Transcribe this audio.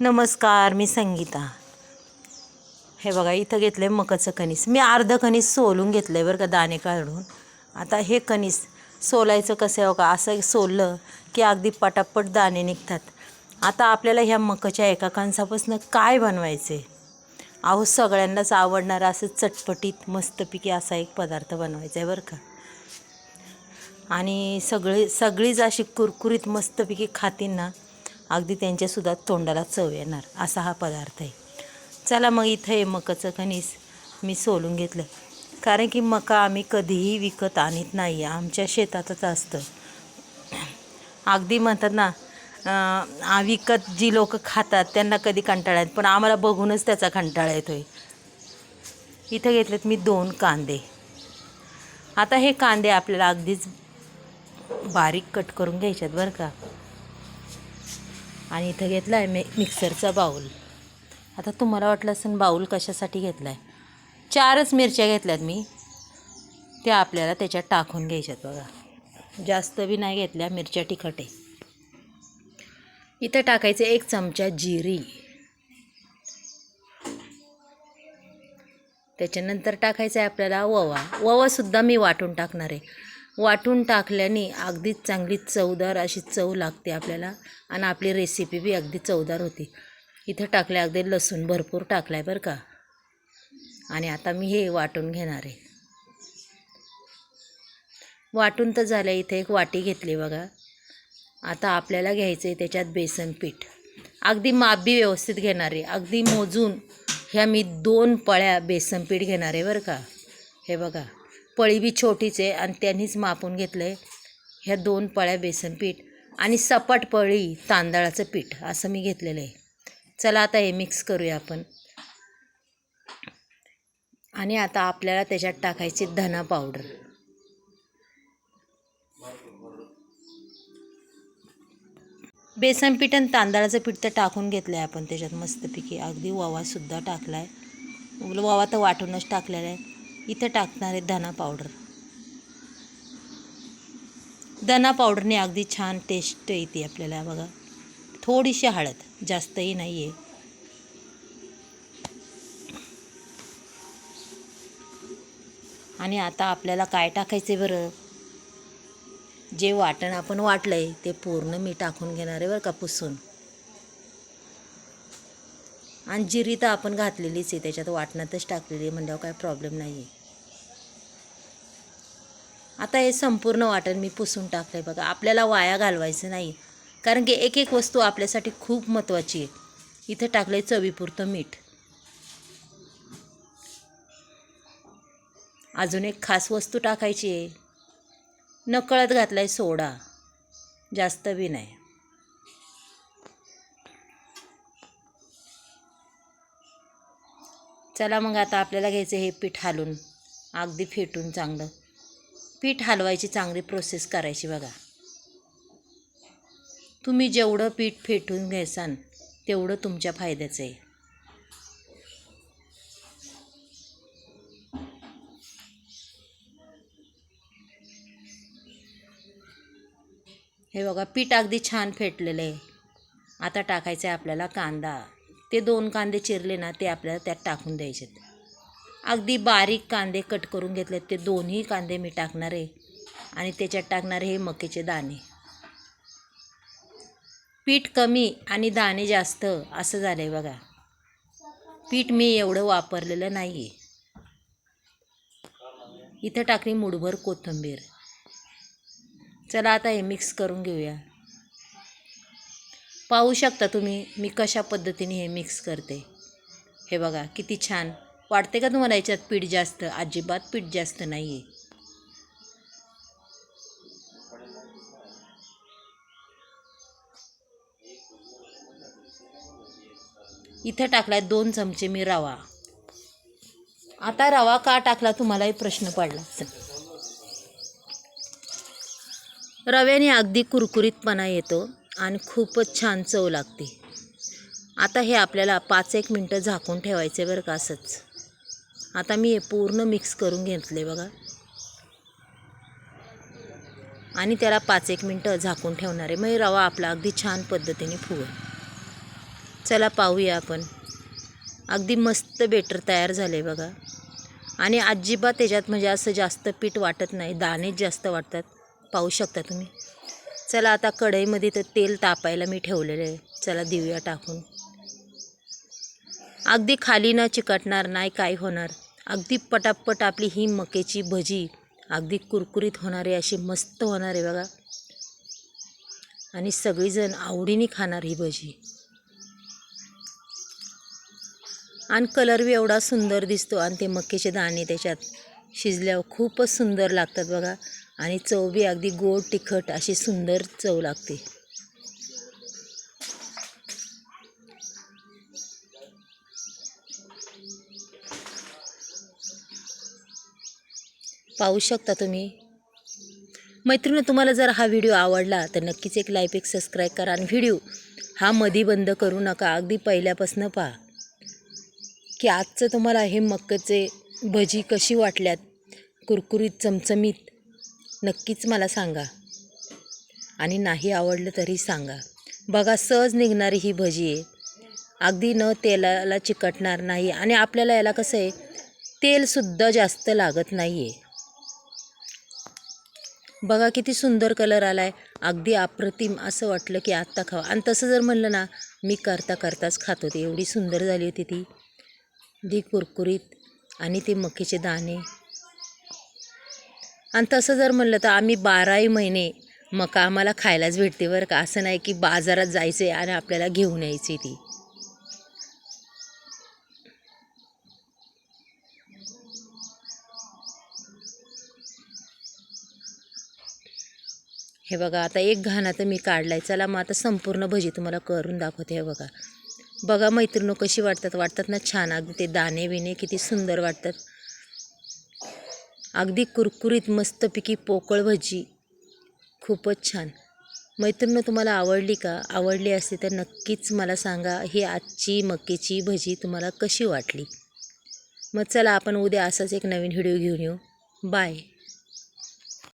नमस्कार मी संगीता. हे बघा इथं घेतलं आहे मकाचं कणीस. मी अर्धं कणीस सोलून घेतलं आहे बरं का दाणे काढून. आता हे कणीस सोलायचं कसं आहे हो बघा असं सोललं की अगदी पटापट दाणे निघतात. आता आपल्याला ह्या मकाच्या एका कणसापासून काय बनवायचे अहो सगळ्यांनाच आवडणारा असं चटपटीत मस्तपैकी असा एक पदार्थ बनवायचा आहे बरं का. आणि सगळे सगळीच अशी कुरकुरीत मस्तपैकी खातील ना अगदी त्यांच्यासुद्धा तोंडाला चव येणार असा हा पदार्थ आहे. चला मग इथं आहे मकाचं कणीस मी सोलून घेतलं. कारण की मका आम्ही कधीही विकत आणत नाही आमच्या शेतातच असतं. अगदी म्हणतात ना आ- विकत जी लोक खातात त्यांना कधी कंटाळा येत पण आम्हाला बघूनच त्याचा कंटाळा येतो आहे इथं घेतलेत मी दोन कांदे. आता हे कांदे आपल्याला अगदीच बारीक कट करून घ्यायच्यात बरं का. आणि इथं घेतला आहे मी मिक्सरचा बाऊल. आता तुम्हाला वाटलं असेल बाऊल कशासाठी घेतला आहे चारच मिरच्या घेतल्यात मी. त्या आपल्याला त्याच्यात टाकून घ्यायच्यात बघा. जास्त बी नाही घेतल्या मिरच्या तिखट आहे. इथं टाकायचं एक चमचा जिरी. त्याच्यानंतर टाकायचं आहे आपल्याला ओवा. ओवासुद्धा मी वाटून टाकणार आहे. वाटून टाकल्याने अगदीच चांगली चवदार अशी चव लागते आपल्याला. आणि आपली रेसिपी बी अगदी चवदार होती. इथं टाकले अगदी लसूण भरपूर टाकला आहे बरं का. आणि आता मी हे वाटून घेणार आहे. वाटून तर झालं इथे एक वाटी घेतली बघा. आता आपल्याला घ्यायचं आहे त्याच्यात बेसन पीठ. अगदी माप बी व्यवस्थित घेणार आहे. अगदी मोजून ह्या मी दोन पळ्या बेसन पीठ घेणार आहे बरं का. हे बघा. पळी बी छोटीच आहे आणि त्यांनीच मापून घेतलं आहे ह्या दोन पळ्या बेसन पीठ आणि सपाट पळी तांदळाचं पीठ असं मी घेतलेलं आहे. चला आता हे मिक्स करूया आपण. आणि आता आपल्याला त्याच्यात टाकायची धना पावडर बेसन पीठ आणि तांदळाचं पीठ तर टाकून घेतलं आहे आपण त्याच्यात मस्तपैकी. अगदी ओवासुद्धा टाकला आहे ओवा तर वाटूनच टाकलेला आहे. इथं टाकणार आहे धना पावडर. धना पावडरने अगदी छान टेस्ट येते आपल्याला बघा. थोडीशी हळद जास्तही नाही आहे आणि आता आपल्याला काय टाकायचं आहे बरं? जे वाटण आपण वाटलं आहे ते पूर्ण मी टाकून घेणार आहे बरं का पुसून. आणि जिरी तर आपण घातलेलीच आहे त्याच्यात वाटणातच टाकलेली आहे म्हणल्यावर काय प्रॉब्लेम नाही आहे आता हे संपूर्ण वाटण मी पुसून टाकलं आहे बघा. आपल्याला वाया घालवायचं नाही. कारण की एक एक वस्तू आपल्यासाठी खूप महत्त्वाची आहे. इथं टाकलं आहे चवीपुरतं मीठ. अजून एक खास वस्तू टाकायची आहे. नकळत घातला आहे सोडा. जास्त बी नाही. चला मग आता आपल्याला घ्यायचं हे पीठ हालून. अगदी फेटून चांगलं. पीठ हलवायची चांगली प्रोसेस करायची बघा. तुम्ही जेवढं पीठ फेटून घ्यायसान तेवढं तुमच्या फायद्याचं आहे. हे बघा पीठ अगदी छान फेटलेलं आहे. आता टाकायचं आहे आपल्याला कांदा. ते दोन कांदे चिरले ना ते आपल्याला त्यात टाकून द्यायचे अगदी बारीक कांदे कट करून घेतलेत ते दोन्ही कांदे मी टाकणार आहे. आणि त्याच्यात टाकणार हे मकेचे दाणे. पीठ कमी आणि दाणे जास्त असं झालं आहे बघा. पीठ मी एवढं वापरलेलं नाही आहे इथं टाकली मुठभर कोथिंबीर. चला आता हे मिक्स करून घेऊया. पाहू शकता तुम्ही मी कशा पद्धतीने हे मिक्स करते. हे बघा किती छान. वाटते का तुम्हाला याच्यात पीठ जास्त? अजिबात पीठ जास्त नाही आहे इथं टाकलाय दोन चमचे मी रवा. आता रवा का टाकला तुम्हालाही प्रश्न पडला. रव्याने अगदी कुरकुरीतपणा येतो. आणि खूपच छान चव लागते. आता हे आपल्याला पाच एक मिनटं झाकून ठेवायचे बरं का असंच. आता मी हे पूर्ण मिक्स करून घेतले बघा. आणि त्याला पाच एक मिनटं झाकून ठेवणार आहे. मग रवा आपला अगदी छान पद्धतीने फुगेल. चला पाहूया आपण. अगदी मस्त बेटर तयार झाले बघा. आणि अजिबात त्याच्यात म्हणजे असं जास्त पीठ वाटत नाही. दाणेच जास्त वाटतात. पाहू शकता तुम्ही? चला आता कढईमध्ये तर तेल तापायला मी ठेवलेलं आहे. चला देऊया टाकून. अगदी खाली न चिकटणार नाही काय होणार. अगदी पटापट आपली ही मकेची भजी अगदी कुरकुरीत होणारे अशी मस्त होणार आहे बघा. आणि सगळीजण आवडीने खाणार ही भजी. आणि कलर बी एवढा सुंदर दिसतो आणि ते मक्याचे दाणे त्याच्यात शिजल्यावर खूपच सुंदर लागतात बघा. आणि चव बी अगदी गोड तिखट अशी सुंदर चव लागते. पाहू शकता तुम्ही. मैत्रिणी तुम्हाला जर हा व्हिडिओ आवडला तर नक्कीच एक लाईक एक सबस्क्राईब करा आणि व्हिडिओ हा मधी बंद करू नका. अगदी पहिल्यापासून पहा. की आजचं तुम्हाला हे मक्काचे भजी कशी वाटल्यात? कुरकुरीत चमचमीत नक्कीच मला सांगा. आणि नाही आवडलं तरी सांगा. बघा सहज निघणारी ही भजी आहे. अगदी न तेलाला चिकटणार नाही आणि आपल्याला याला कसं आहे तेलसुद्धा जास्त लागत नाही आहे बघा किती सुंदर कलर आला आहे अगदी अप्रतिम असं वाटलं की आत्ता खावा. आणि तसं जर म्हणलं ना मी करता करताच खात. होते एवढी सुंदर झाली होती ती. दी कुरकुरीत आणि ते मकीचे दाणे. आणि तसं जर म्हणलं तर आम्ही बाराही महिने मका आम्हाला खायलाच भेटते बरं का. असं नाही की बाजारात जायचं आहे आणि आपल्याला घेऊन यायची ती. हे बघा आता एक घाण आता मी काढलाय. चला मग आता संपूर्ण भजी तुम्हाला करून दाखवते हे बघा. बघा मैत्रिणी कशी वाटतात. वाटतात ना छान. अगदी ते दाणे बिणे किती सुंदर वाटतात. अगदी कुरकुरीत मस्तपैकी पोकळ भजी. खूपच छान. मैत्रिणं तुम्हाला आवडली का? आवडली असते तर नक्कीच मला सांगा ही आजची मक्कीची भजी तुम्हाला कशी वाटली? मग चला आपण उद्या असाच एक नवीन व्हिडिओ घेऊन येऊ. बाय.